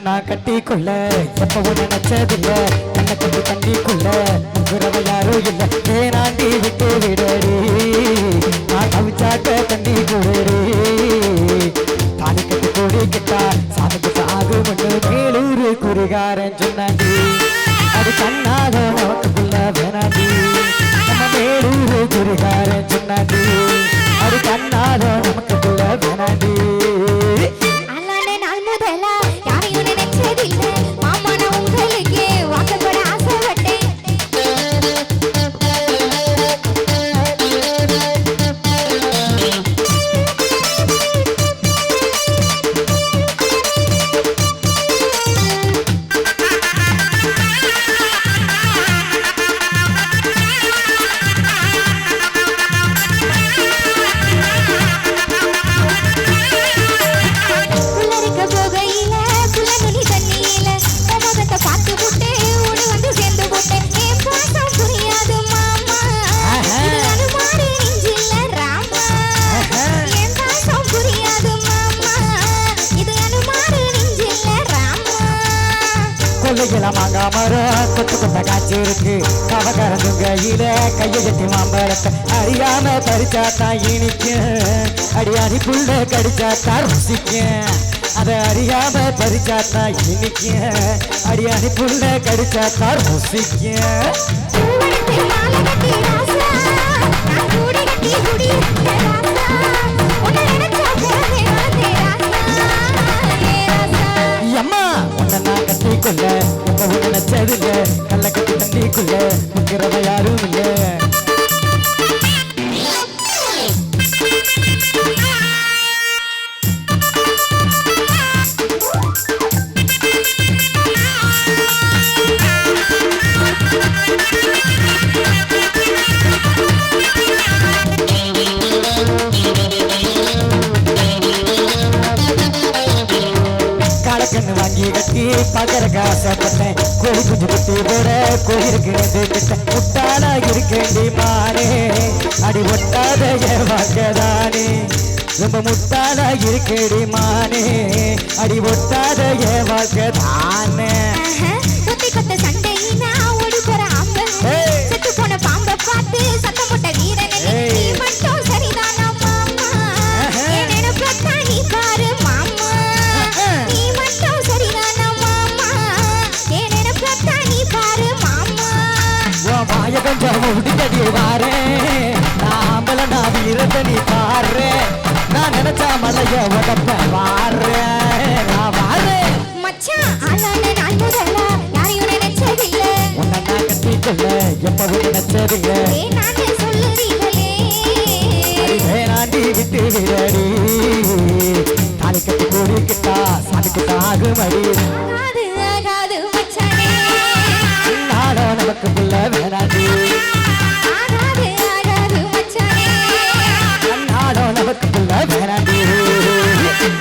நான் கட்டிக்கொள்ள. எப்பவும் நினைச்சதில்ல கண்ணை கொண்டு தண்ணிக்குள்ள உறவு யாரும் இல்லை. வேணாண்டி விட்டு விடடி. நான் கவிச்சாக்க தண்ணி குடடி. தாலி கட்டு கூடி கிட்டா சாமிக்கு சாகும் மேலூரு குறிகாரன் சொன்னாண்டி. அது கண்ணாக நமக்குள்ள வேணாண்டி. நம்ம மேலூரு குறிகாரன் கொள்ளையில மாங்கா மரம் கொத்து கொத்த காய்ச்சி இருக்கு. கவகரந்து கையில கையை கட்டி மாம்பழத்தை. அறியாம பறிச்சா தான் இனிக்கும் அடியாடி புள்ள கடிச்சா தான் ருசிக்கும் அதை அறியாம பறிச்சா தான் இனிக்கும் அடியாடி புள்ள கடிச்சா தான் ருசிக்கும் கட்டி பகர காசப்பட்டேன் கோழி குஞ்சு குட்டி போட இருக்கிறது கிட்ட முட்டாளா இருக்கேண்டி மானே. அடி ஒட்டாத வாக்கதானே ரொம்ப முட்டாளா இருக்கேடி மானே. அடி ஒட்டாத என் வாக்கதானே மாய கொஞ்சம் உடுக்கடி வாரேன் நான் ஆம்பள நான் வீரத்தை நீ பாடுறேன் நான் நினைச்சா மலைய உடப்ப வாடுறேன் நான் வாடுறேன் மச்சான் ஆளான நாள் முதல்ல யாரையும் நினைச்சதில்ல. உன்னை நான் கட்டிக்கொள்ள எப்பவும் நினைச்சதில்லை. வேணான்னு சொல்லுறீங்களே வேணாண்டி விட்டு விடடி. தாலி கட்டி கூடிக்கிட்டா சாமிக்கு தாகுமடி ஆகாது ஆகாது. look of love and I do.